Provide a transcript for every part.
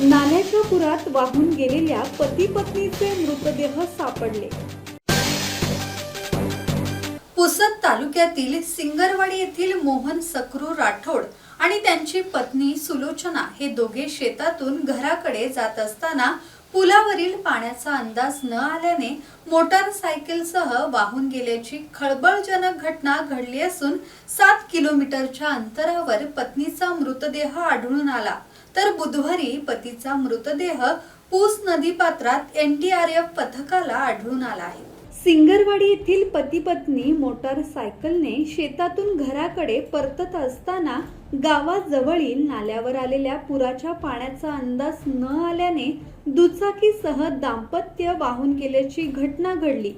पुरात वाहून गेलेल्या पती पत्नीचे मृतदेह सापडले. पुसद तालुक्यातील सिंगरवाडी येथील मोहन सकरू राठोड आणि त्यांची पत्नी सुलोचना हे दोघे शेतातून घराकडे जात असताना पुलावरील पाण्याचा अंदाज न आल्याने मोटारसायकलसह वाहून गेल्याची खळबळजनक घटना घडली असून सात किलोमीटरच्या अंतरावर पत्नीचा मृतदेह आढळून आला. तर बुधवारी पतीचा मृतदेह पूस नदीपात्रात एनडीआरएफ पथकाला आढळून आला आहे. सिंगरवाडी येथील पती पत्नी मोटारसायकलने शेतातून घराकडे परतत असताना गावाजवळील नाल्यावर आलेल्या पुराच्या पाण्याचा अंदाज न आल्याने दुचाकीसह दाम्पत्य वाहून गेल्याची घटना घडली.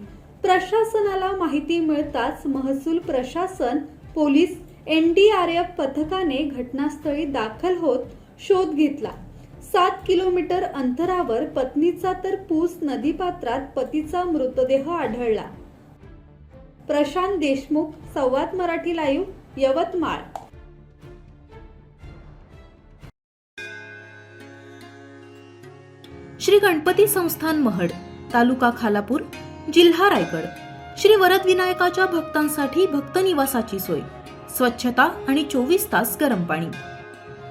प्रशासनाला माहिती मिळताच महसूल प्रशासन पोलीस एनडीआरएफ पथकाने घटनास्थळी दाखल होत शोध घेतला. सात किलोमीटर अंतरावर पत्नीचा तर पूस नदीपात्रात पतीचा मृतदेह आढळला. प्रशांत देशमुख संवाद मराठी लाईव्ह यवतमाळ. श्री गणपती संस्थान महड तालुका खालापूर जिल्हा रायगड. श्री वरद विनायकाच्या भक्तांसाठी भक्त निवासाची सोय. स्वच्छता आणि चोवीस तास गरम पाणी.